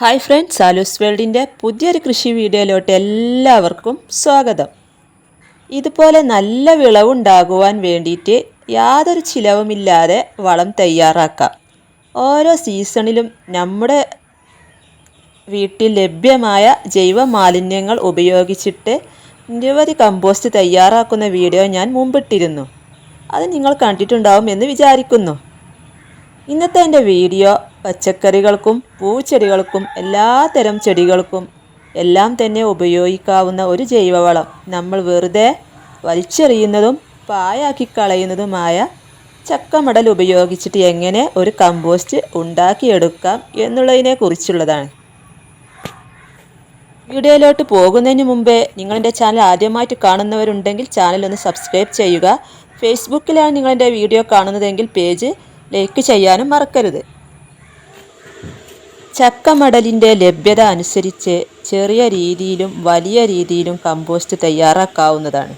Hi friends സാലൂസ് വേൾഡിന്റെ പുതിയൊരു കൃഷി വീഡിയോയിലോട്ട് എല്ലാവർക്കും സ്വാഗതം. ഇതുപോലെ നല്ല വിളവുണ്ടാകുവാൻ വേണ്ടിയിട്ട് യാതൊരു ചിലവുമില്ലാതെ വളം തയ്യാറാക്കാം. ഓരോ സീസണിലും നമ്മുടെ വീട്ടിൽ ലഭ്യമായ ജൈവ മാലിന്യങ്ങൾ ഉപയോഗിച്ചിട്ട് നിരവധി കമ്പോസ്റ്റ് തയ്യാറാക്കുന്ന വീഡിയോ ഞാൻ മുമ്പിട്ടിരുന്നു. അത് നിങ്ങൾ കണ്ടിട്ടുണ്ടാവും എന്ന് വിചാരിക്കുന്നു. ഇന്നത്തെ എന്റെ വീഡിയോ പച്ചക്കറികൾക്കും പൂച്ചെടികൾക്കും എല്ലാ തരം ചെടികൾക്കും എല്ലാം തന്നെ ഉപയോഗിക്കാവുന്ന ഒരു ജൈവവളം. നമ്മൾ വെറുതെ വലിച്ചെറിയുന്നതും പായാക്കി കളയുന്നതുമായ ചക്കമടൽ ഉപയോഗിച്ചിട്ട് എങ്ങനെ ഒരു കമ്പോസ്റ്റ് ഉണ്ടാക്കിയെടുക്കാം എന്നുള്ളതിനെ കുറിച്ചുള്ളതാണ്. വീഡിയോയിലോട്ട് പോകുന്നതിന് മുമ്പേ നിങ്ങളെന്റെ ചാനൽ ആദ്യമായിട്ട് കാണുന്നവരുണ്ടെങ്കിൽ ചാനൽ ഒന്ന് സബ്സ്ക്രൈബ് ചെയ്യുക. ഫേസ്ബുക്കിലാണ് നിങ്ങളെന്റെ വീഡിയോ കാണുന്നതെങ്കിൽ പേജ് ലൈക്ക് ചെയ്യാനും മറക്കരുത്. ചക്കമടലിന്റെ ലഭ്യത അനുസരിച്ച് ചെറിയ രീതിയിലും വലിയ രീതിയിലും കമ്പോസ്റ്റ് തയ്യാറാക്കാവുന്നതാണ്.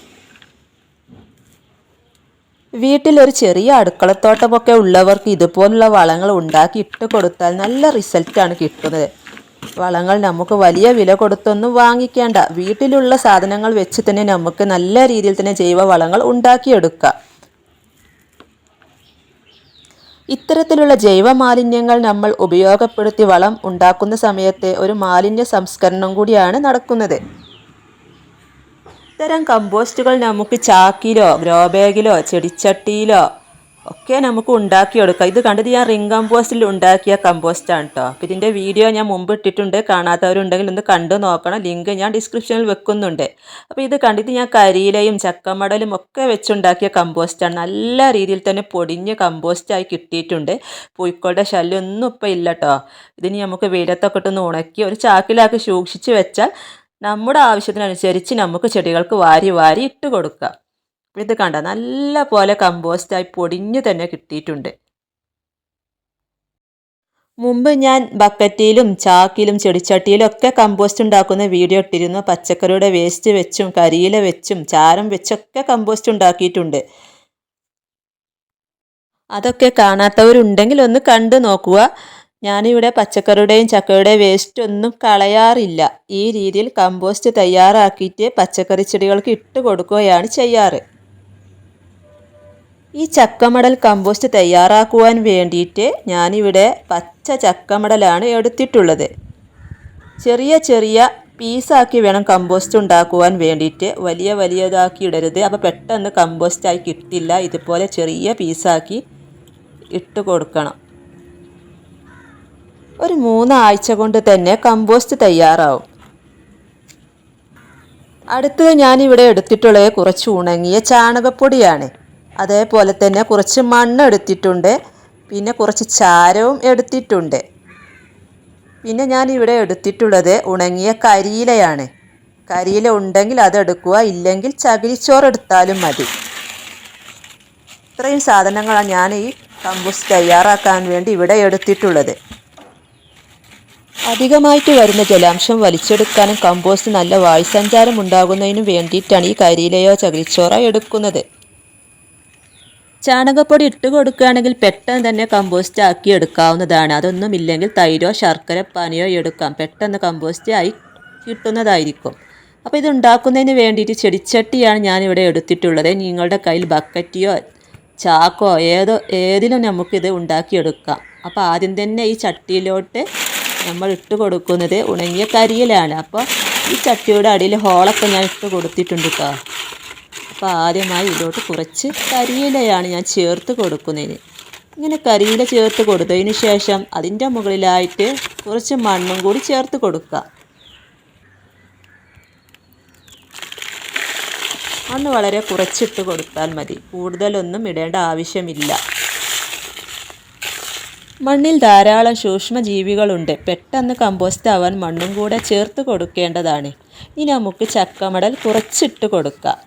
വീട്ടിലൊരു ചെറിയ അടുക്കളത്തോട്ടമൊക്കെ ഉള്ളവർക്ക് ഇതുപോലുള്ള വളങ്ങൾ ഉണ്ടാക്കി ഇട്ട് കൊടുത്താൽ നല്ല റിസൾട്ടാണ് കിട്ടുന്നത്. വളങ്ങൾ നമുക്ക് വലിയ വില കൊടുത്തൊന്നും വാങ്ങിക്കേണ്ട. വീട്ടിലുള്ള സാധനങ്ങൾ വെച്ച് തന്നെ നമുക്ക് നല്ല രീതിയിൽ തന്നെ ജൈവ വളങ്ങൾ ഉണ്ടാക്കിയെടുക്കാം. ഇത്തരത്തിലുള്ള ജൈവ മാലിന്യങ്ങൾ നമ്മൾ ഉപയോഗപ്പെടുത്തി വളം ഉണ്ടാക്കുന്ന സമയത്തെ ഒരു മാലിന്യ സംസ്കരണം കൂടിയാണ് നടക്കുന്നത്. ഇത്തരം കമ്പോസ്റ്റുകൾ നമുക്ക് ചാക്കിലോ ഗ്രോ ബാഗിലോ ചെടിച്ചട്ടിയിലോ ഒക്കെ നമുക്ക് ഉണ്ടാക്കിയെടുക്കാം. ഇത് കണ്ടത് ഞാൻ റിംഗ് കമ്പോസ്റ്റിൽ ഉണ്ടാക്കിയ കമ്പോസ്റ്റാണ് കേട്ടോ അപ്പോൾ ഇതിന്റെ വീഡിയോ ഞാൻ മുമ്പ് ഇട്ടിട്ടുണ്ട്. കാണാത്തവരുണ്ടെങ്കിൽ ഒന്ന് കണ്ടു നോക്കണം. ലിങ്ക് ഞാൻ ഡിസ്ക്രിപ്ഷനിൽ വെക്കുന്നുണ്ട്. അപ്പോൾ ഇത് കണ്ടിട്ട് ഞാൻ കരിയിലയും ചക്കമടലും ഒക്കെ വെച്ചുണ്ടാക്കിയ കമ്പോസ്റ്റാണ് നല്ല രീതിയിൽ തന്നെ പൊടിഞ്ഞ് കമ്പോസ്റ്റായി കിട്ടിയിട്ടുണ്ട്. പൂക്കളുടെ ശല്യം ഒന്നും ഇപ്പോൾ ഇല്ല കേട്ടോ ഇതിന് നമുക്ക് വെയിലത്തൊക്കെ ഇട്ടൊന്ന് ഉണക്കി ഒരു ചാക്കിലാക്കി സൂക്ഷിച്ച് വെച്ചാൽ നമ്മുടെ ആവശ്യത്തിനനുസരിച്ച് നമുക്ക് ചെടികൾക്ക് വാരി വാരി ഇട്ട് കൊടുക്കാം. ഇത് കണ്ട? നല്ല പോലെ കമ്പോസ്റ്റായി പൊടിഞ്ഞു തന്നെ കിട്ടിയിട്ടുണ്ട്. മുമ്പ് ഞാൻ ബക്കറ്റിലും ചാക്കിലും ചെടിച്ചട്ടിയിലും ഒക്കെ കമ്പോസ്റ്റ് ഉണ്ടാക്കുന്ന വീഡിയോ ഇട്ടിരുന്നു. പച്ചക്കറിയുടെ വേസ്റ്റ് വെച്ചും കരിയില വെച്ചും ചാരം വെച്ചൊക്കെ കമ്പോസ്റ്റ് ഉണ്ടാക്കിയിട്ടുണ്ട്. അതൊക്കെ കാണാത്തവരുണ്ടെങ്കിൽ ഒന്ന് കണ്ടു നോക്കുക. ഞാനിവിടെ പച്ചക്കറിയുടെയും ചക്കയുടെയും വേസ്റ്റ് ഒന്നും കളയാറില്ല. ഈ രീതിയിൽ കമ്പോസ്റ്റ് തയ്യാറാക്കിയിട്ട് പച്ചക്കറി ചെടികൾക്ക് ഇട്ട് കൊടുക്കുകയാണ് ചെയ്യാറ്. ഈ ചക്കമടൽ കമ്പോസ്റ്റ് തയ്യാറാക്കുവാൻ വേണ്ടിയിട്ട് ഞാനിവിടെ പച്ച ചക്കമടലാണ് എടുത്തിട്ടുള്ളത്. ചെറിയ ചെറിയ പീസാക്കി വേണം കമ്പോസ്റ്റ് ഉണ്ടാക്കുവാൻ വേണ്ടിയിട്ട്. വലിയ വലിയതാക്കി ഇടരുത്. അപ്പോൾ പെട്ടെന്ന് കമ്പോസ്റ്റായി കിട്ടില്ല. ഇതുപോലെ ചെറിയ പീസാക്കി ഇട്ട് കൊടുക്കണം. ഒരു മൂന്നാഴ്ച കൊണ്ട് തന്നെ കമ്പോസ്റ്റ് തയ്യാറാവും. അടുത്തത് ഞാനിവിടെ എടുത്തിട്ടുള്ളത് കുറച്ച് ഉണങ്ങിയ ചാണകപ്പൊടിയാണ്. അതേപോലെ തന്നെ കുറച്ച് മണ്ണ് എടുത്തിട്ടുണ്ട്. പിന്നെ കുറച്ച് ചാരവും എടുത്തിട്ടുണ്ട്. പിന്നെ ഞാൻ ഇവിടെ എടുത്തിട്ടുള്ളത് ഉണങ്ങിയ കരിയിലയാണ്. കരിയില ഉണ്ടെങ്കിൽ അതെടുക്കുക ഇല്ലെങ്കിൽ ചകിരിച്ചോറ് എടുത്താലും മതി. ഇത്രയും സാധനങ്ങളാണ് ഞാൻ ഈ കമ്പൂസ് തയ്യാറാക്കാൻ വേണ്ടി ഇവിടെ എടുത്തിട്ടുള്ളത്. അധികമായിട്ട് വരുന്ന ജലാംശം വലിച്ചെടുക്കാനും കമ്പോസ്റ്റ് നല്ല വായുസഞ്ചാരം ഉണ്ടാകുന്നതിനും വേണ്ടിയിട്ടാണ് ഈ കരിയിലയോ ചകിരിച്ചോറോ എടുക്കുന്നത്. ചാണകപ്പൊടി ഇട്ട് കൊടുക്കുകയാണെങ്കിൽ പെട്ടെന്ന് തന്നെ കമ്പോസ്റ്റ് ആക്കി എടുക്കാവുന്നതാണ്. അതൊന്നും ഇല്ലെങ്കിൽ തൈരോ ശർക്കര പാനിയോ എടുക്കാം. പെട്ടെന്ന് കമ്പോസ്റ്റ് ആയി കിട്ടുന്നതായിരിക്കും. അപ്പോൾ ഇത് ഉണ്ടാക്കുന്നതിന് വേണ്ടിയിട്ട് ചെടിച്ചട്ടിയാണ് ഞാനിവിടെ എടുത്തിട്ടുള്ളത്. നിങ്ങളുടെ കയ്യിൽ ബക്കറ്റിയോ ചാക്കോ ഏതോ ഏതിലും നമുക്കിത് ഉണ്ടാക്കിയെടുക്കാം. അപ്പോൾ ആദ്യം തന്നെ ഈ ചട്ടിയിലോട്ട് നമ്മൾ ഇട്ട് കൊടുക്കുന്നത് ഉണങ്ങിയ കരിയിലാണ്. അപ്പോൾ ഈ ചട്ടിയുടെ അടിയിൽ ഹോളൊക്കെ ഞാൻ ഇട്ട് കൊടുത്തിട്ടുണ്ട് കേട്ടോ. അപ്പോൾ ആദ്യമായി ഇതിലോട്ട് കുറച്ച് കരിയിലയാണ് ഞാൻ ചേർത്ത് കൊടുക്കുന്നതിന് ഇങ്ങനെ കരിയില ചേർത്ത് കൊടുത്തതിന് ശേഷം അതിന്റെ മുകളിലായിട്ട് കുറച്ച് മണ്ണും കൂടി ചേർത്ത് കൊടുക്കുക. മണ്ണ് വളരെ കുറച്ചിട്ട് കൊടുത്താൽ മതി. കൂടുതലൊന്നും ഇടേണ്ട ആവശ്യമില്ല. മണ്ണിൽ ധാരാളം സൂക്ഷ്മജീവികളുണ്ട്. പെട്ടെന്ന് കമ്പോസ്റ്റ് ആവാൻ മണ്ണും കൂടെ ചേർത്ത് കൊടുക്കേണ്ടതാണ്. ഇനി നമുക്ക് ചക്കമടൽ കുറച്ചിട്ട് കൊടുക്കാം.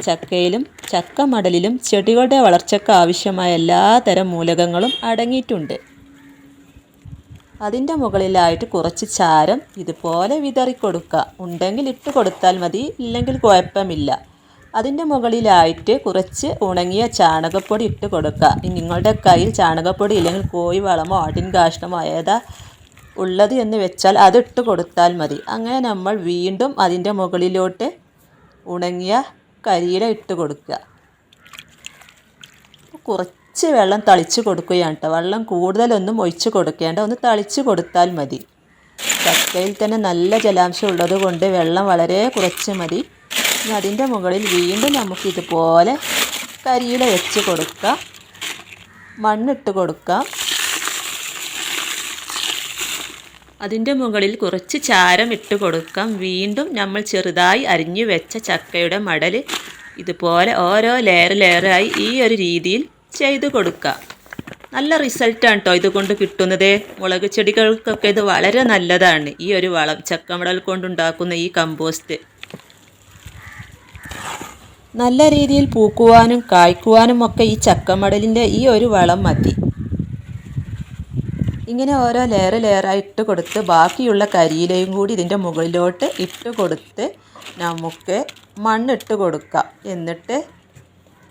ചക്കയിലും ചക്ക മടലിലും ചെടികളുടെ വളർച്ചയ്ക്ക് ആവശ്യമായ എല്ലാതരം മൂലകങ്ങളും അടങ്ങിയിട്ടുണ്ട്. അതിന്റെ മുകളിലായിട്ട് കുറച്ച് ചാരം ഇതുപോലെ വിതറിക്കൊടുക്കുക. ഉണ്ടെങ്കിൽ ഇട്ട് കൊടുത്താൽ മതി ഇല്ലെങ്കിൽ കുഴപ്പമില്ല. അതിന്റെ മുകളിലായിട്ട് കുറച്ച് ഉണങ്ങിയ ചാണകപ്പൊടി ഇട്ട് കൊടുക്കുക. നിങ്ങളുടെ കയ്യിൽ ചാണകപ്പൊടി ഇല്ലെങ്കിൽ കോഴി വളമോ ആട്ടിൻ കാഷ്ടമോ ഏതാ ഉള്ളത് എന്ന് വെച്ചാൽ അതിട്ട് കൊടുത്താൽ മതി. അങ്ങനെ നമ്മൾ വീണ്ടും അതിന്റെ മുകളിലോട്ട് ഉണങ്ങിയ കരിയില ഇട്ട് കൊടുക്കുക. കുറച്ച് വെള്ളം തളിച്ച് കൊടുക്കുകയാണ് കേട്ടോ വെള്ളം കൂടുതലൊന്നും ഒഴിച്ച് കൊടുക്കേണ്ട. ഒന്ന് തളിച്ച് കൊടുത്താൽ മതി. ചക്കയിൽ തന്നെ നല്ല ജലാംശം ഉള്ളത് കൊണ്ട് വെള്ളം വളരെ കുറച്ച് മതി. അതിന്റെ മുകളിൽ വീണ്ടും നമുക്ക് ഇതുപോലെ കരിയില വെച്ച് കൊടുക്കാം. മണ്ണിട്ട് കൊടുക്കാം. അതിന്റെ മുകളിൽ കുറച്ച് ചാരം ഇട്ട് കൊടുക്കാം. വീണ്ടും നമ്മൾ ചെറുതായി അരിഞ്ഞു വെച്ച ചക്കയുടെ മടൽ ഇതുപോലെ ഓരോ ലെയർ ലെയറായി ഈ ഒരു രീതിയിൽ ചെയ്ത് കൊടുക്കുക നല്ല റിസൾട്ടാണ് കേട്ടോ ഇതുകൊണ്ട് കിട്ടുന്നത്. മുളക് ചെടികൾക്കൊക്കെ ഇത് വളരെ നല്ലതാണ്. ഈ ഒരു വളം ചക്കമടൽ കൊണ്ടുണ്ടാക്കുന്ന ഈ കമ്പോസ്റ്റ് നല്ല രീതിയിൽ പൂക്കുവാനും കായ്ക്കുവാനും ഒക്കെ ഈ ചക്കമടലിന്റെ ഈ ഒരു വളം മതി. ഇങ്ങനെ ഓരോ ലെയർ ലെയറായിട്ട് കൊടുത്ത് ബാക്കിയുള്ള കരിയിലയും കൂടി ഇതിന്റെ മുകളിലോട്ട് ഇട്ട് കൊടുത്ത് നമുക്ക് മണ്ണിട്ട് കൊടുക്കാം. എന്നിട്ട്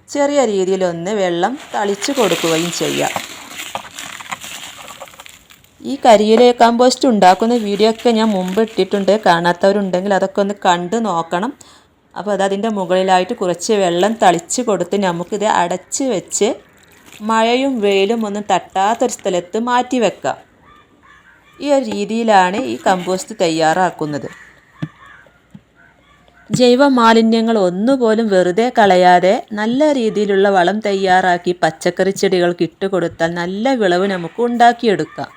ചെറിയ രീതിയിലൊന്ന് വെള്ളം തളിച്ച് കൊടുക്കുകയും ചെയ്യാം. ഈ കരിയില കമ്പോസ്റ്റ് ഉണ്ടാക്കുന്ന വീഡിയോ ഒക്കെ ഞാൻ മുമ്പ് ഇട്ടിട്ടുണ്ട്. കാണാത്തവരുണ്ടെങ്കിൽ അതൊക്കെ ഒന്ന് കണ്ട് നോക്കണം. അപ്പോൾ അത് അതിന്റെ മുകളിലായിട്ട് കുറച്ച് വെള്ളം തളിച്ച് കൊടുത്ത് നമുക്കിത് അടച്ച് വെച്ച് മഴയും വെയിലും ഒന്നും തട്ടാത്തൊരു സ്ഥലത്ത് മാറ്റി വെക്കാം ഈ ഒരു രീതിയിലാണ് ഈ കമ്പോസ്റ്റ് തയ്യാറാക്കുന്നത്. ജൈവ മാലിന്യങ്ങൾ ഒന്നുപോലും വെറുതെ കളയാതെ നല്ല രീതിയിലുള്ള വളം തയ്യാറാക്കി പച്ചക്കറി ചെടികൾക്ക് ഇട്ട് കൊടുത്താൽ നല്ല വിളവ് നമുക്ക് ഉണ്ടാക്കിയെടുക്കാം.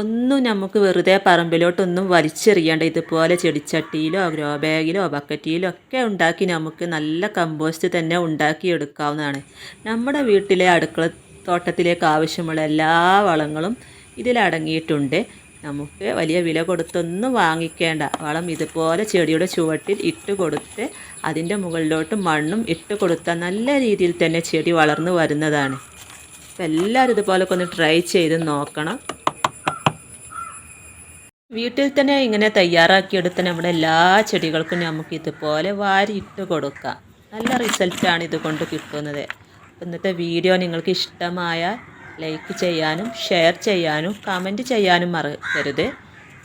ഒന്നും നമുക്ക് വെറുതെ പറമ്പിലോട്ടൊന്നും വലിച്ചെറിയേണ്ട ഇതുപോലെ ചെടിച്ചട്ടിയിലോ ഗ്രോ ബാഗിലോ ബക്കറ്റിലോ ഒക്കെ ഉണ്ടാക്കി നമുക്ക് നല്ല കമ്പോസ്റ്റ് തന്നെ ഉണ്ടാക്കിയെടുക്കാവുന്നതാണ്. നമ്മുടെ വീട്ടിലെ അടുക്കള തോട്ടത്തിലേക്ക് ആവശ്യമുള്ള എല്ലാ വളങ്ങളും ഇതിലടങ്ങിയിട്ടുണ്ട് നമുക്ക് വലിയ വില കൊടുത്തൊന്നും വാങ്ങിക്കേണ്ട. വളം ഇതുപോലെ ചെടിയുടെ ചുവട്ടിൽ ഇട്ട് കൊടുത്ത് അതിന്റെ മുകളിലോട്ട് മണ്ണും ഇട്ട് കൊടുത്താൽ നല്ല രീതിയിൽ തന്നെ ചെടി വളർന്നു വരുന്നതാണ്. അപ്പോൾ എല്ലാവരും ഇതുപോലൊക്കെ ഒന്ന് ട്രൈ ചെയ്ത് നോക്കണം. വീട്ടിൽ തന്നെ ഇങ്ങനെ തയ്യാറാക്കിയെടുത്ത് നമ്മുടെ എല്ലാ ചെടികൾക്കും നമുക്ക് ഇതുപോലെ വാരിയിട്ട് കൊടുക്കാം. നല്ല റിസൾട്ടാണ് ഇതുകൊണ്ട് കിട്ടുന്നത്. ഇന്നത്തെ വീഡിയോ നിങ്ങൾക്ക് ഇഷ്ടമായ ലൈക്ക് ചെയ്യാനും ഷെയർ ചെയ്യാനും കമന്റ് ചെയ്യാനും മറക്കരുത്.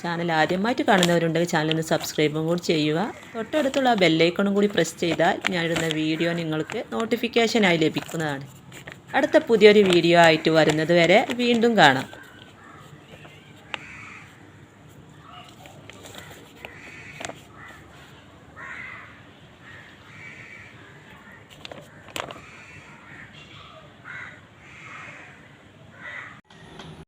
ചാനൽ ആദ്യമായിട്ട് കാണുന്നവരുണ്ടെങ്കിൽ ചാനൽ ഒന്ന് സബ്സ്ക്രൈബും കൂടി ചെയ്യുക. തൊട്ടടുത്തുള്ള ബെല്ലൈക്കണും കൂടി പ്രസ് ചെയ്താൽ ഞാനിടുന്ന വീഡിയോ നിങ്ങൾക്ക് നോട്ടിഫിക്കേഷനായി ലഭിക്കുന്നതാണ്. അടുത്ത പുതിയൊരു വീഡിയോ ആയിട്ട് വരുന്നത് വരെ വീണ്ടും കാണാം.